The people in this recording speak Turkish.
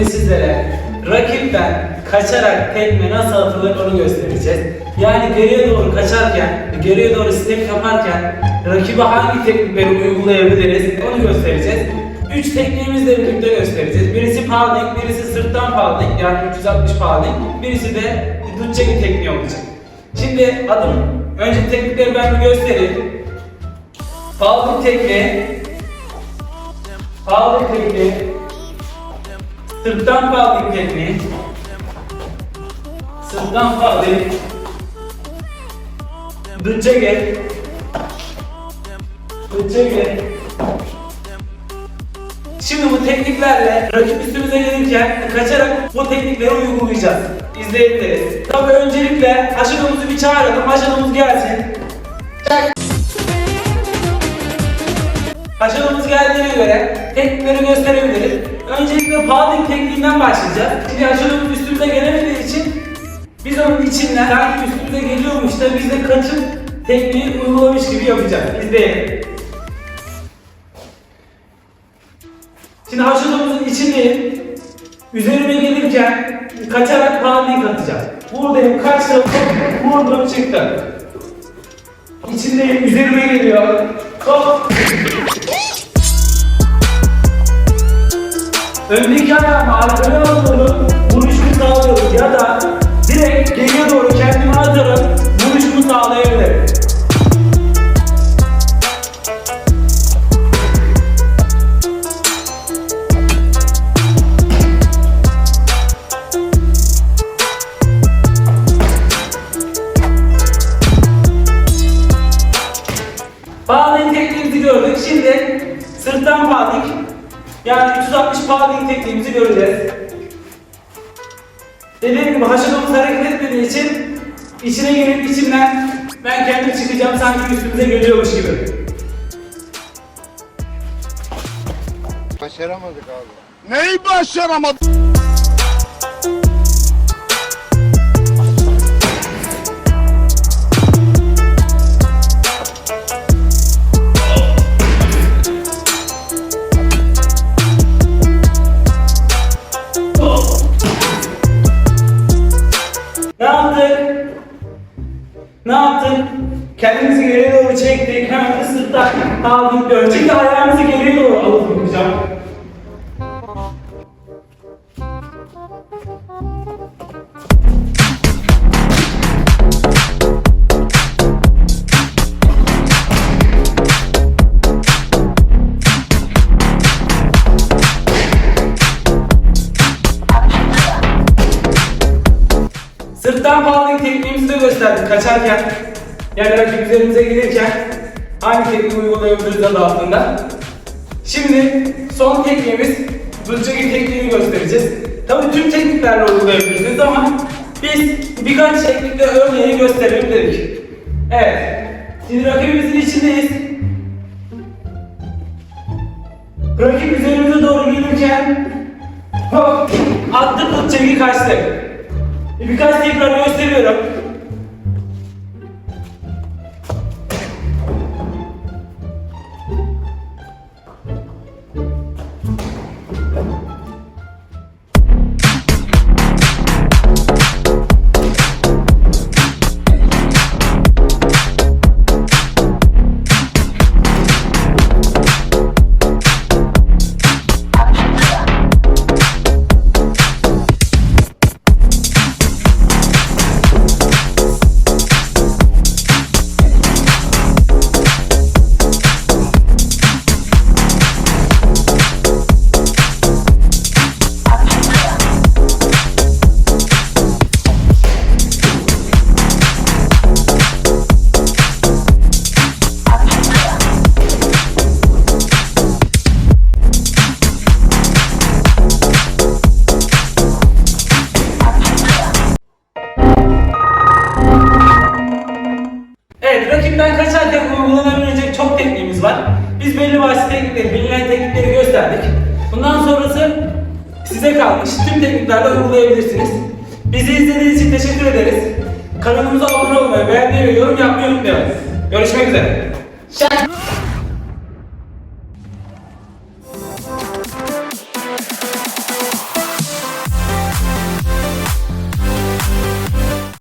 Şimdi sizlere rakipten kaçarak tekme nasıl atılır onu göstereceğiz. Yani geriye doğru kaçarken, geriye doğru step yaparken rakibe hangi teknikleri uygulayabiliriz onu göstereceğiz. Üç tekniğimizle birlikte göstereceğiz. Birisi pounding, birisi sırttan pounding yani 360 pounding, birisi de dutçeki tekniği olacak. Şimdi adım, önce teknikleri ben bir göstereyim. Pounding tekniği, pounding tekniği, sırttan pounding tekniği, sırttan pounding, dutçeki, dutçeki, Şimdi bu tekniklerle rakip üstümüze gelirken kaçarak bu teknikleri uygulayacağız. İzleyebiliriz. Tabii öncelikle aşırımızı bir çağıralım. Aşırımız gelsin. Çak. Aşırımız geldiğine göre teknikleri gösterebiliriz. Öncelikle padding tekniğinden başlayacağız. Şimdi aşırımız üstümüze gelemediği için biz onun içinden sanki üstümüze geliyormuş da biz de kaçıp tekniği uygulamış gibi yapacağız. İzleyelim. Şimdi haşladığımızın içindeyim. Üzerime gelirken kaçarak pahalıya atacağım. Buradayım, kaçtım, vurdum, çıktım. İçindeyim, üzerime geliyor. Hop. Öndeki ayağımı arkaya alıyorum, vuruşumu sağlıyorum ya da direkt geriye doğru kendimi atarım, vuruşumu sağlayabilirim. Bağlayın tekniğimizi gördük. Şimdi sırttan bağlayık. Yani 360 bağlayık tekniğimizi göreceğiz. Dediğim gibi haşırımız hareket etmediği için içine girip içinden ben kendim çıkacağım sanki üstümüze geliyormuş gibi. Başaramadık abi. Neyi başaramadın? Kendimizi geriye doğru çektik. Hemen sırttan aldık dön. Şimdi ayağımızı geriye doğru alıp yapacağım. Sırttan pounding tekniğimizi de gösterdik kaçarken. Yani rakip üzerimize gelirken hangi tekniği uygulayabiliriz adı altında. Şimdi son tekniğimiz Bıçaki tekniğini göstereceğiz. Tabii tüm tekniklerle uygulayabilirsiniz ama biz birkaç teknikle örneğini gösterelim dedik. Evet. Şimdi rakibimizin içindeyiz. Rakip üzerimize doğru gelirken hop attık bıçaki kaçtık. Birkaç tekrar gösteriyorum. Rakipten kaçarken uygulanabilecek çok tekniğimiz var. Biz belli başlı teknikleri, bilinen teknikleri gösterdik. Bundan sonrası size kalmış. Tüm tekniklerle uygulayabilirsiniz. Bizi izlediğiniz için teşekkür ederiz. Kanalımıza abone olmayı, beğenmeyi ve yorum yapmayı unutmayın. Görüşmek üzere. Şak.